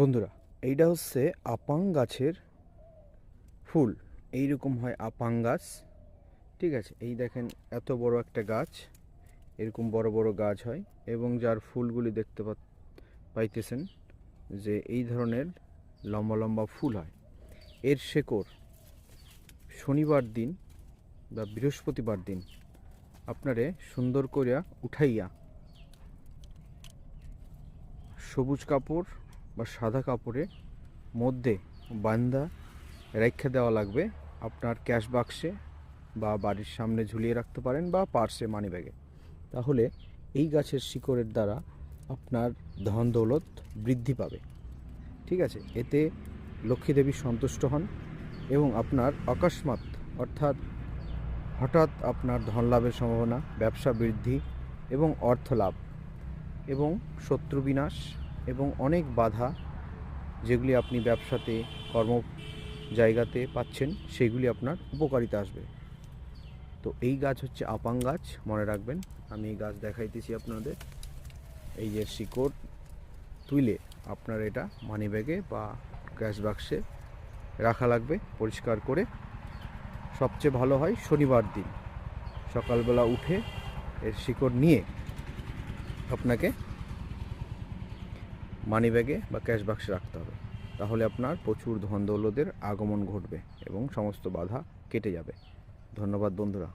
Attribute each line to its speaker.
Speaker 1: বন্ধুরা এইটা হচ্ছে আপাং গাছের ফুল। এইরকম হয় আপাং গাছ, ঠিক আছে? এই দেখেন এত বড় একটা গাছ, এরকম বড় বড় গাছ হয় এবং যার ফুলগুলি দেখতে পাইতেছেন যে এই ধরনের লম্বা লম্বা ফুল হয়। এর শেকড় শনিবার দিন বা বৃহস্পতিবার দিন আপনারে সুন্দর করিয়া উঠাইয়া সবুজ কাপড় বা সাদা কাপড়ের মধ্যে বান্দা রেখে দেওয়া লাগবে আপনার ক্যাশ বাক্সে বা বাড়ির সামনে ঝুলিয়ে রাখতে পারেন বা পার্সে মানি ব্যাগে তাহলে এই গাছের শিকড়ের দ্বারা আপনার ধন দৌলত বৃদ্ধি পাবে। ঠিক আছে? এতে লক্ষ্মী দেবী সন্তুষ্ট হন এবং আপনার অকস্মাৎ অর্থাৎ হঠাৎ আপনার ধন লাভের সম্ভাবনা, ব্যবসা বৃদ্ধি এবং অর্থ লাভ এবং শত্রু বিনাশ এবং অনেক বাধা যেগুলি আপনি ব্যবসাতে, কর্ম জায়গাতে পাচ্ছেন, সেগুলি আপনার উপকারিতা আসবে। তো এই গাছ হচ্ছে আপাং গাছ, মনে রাখবেন। আমি এই গাছ দেখাইতেছি আপনাদের। এই যে শিকড় তুলে আপনার এটা মানি ব্যাগে বা ক্যাশ বাক্সে রাখা লাগবে, পরিষ্কার করে। সবচেয়ে ভালো হয় শনিবার দিন। সকালবেলা উঠে এর শিকড় নিয়ে আপনাকে মানি ব্যাগে বা ক্যাশ বাক্সে রাখতে হবে। তাহলে আপনার প্রচুর ধন দৌলদের আগমন ঘটবে এবং সমস্ত বাধা কেটে যাবে। ধন্যবাদ বন্ধুরা।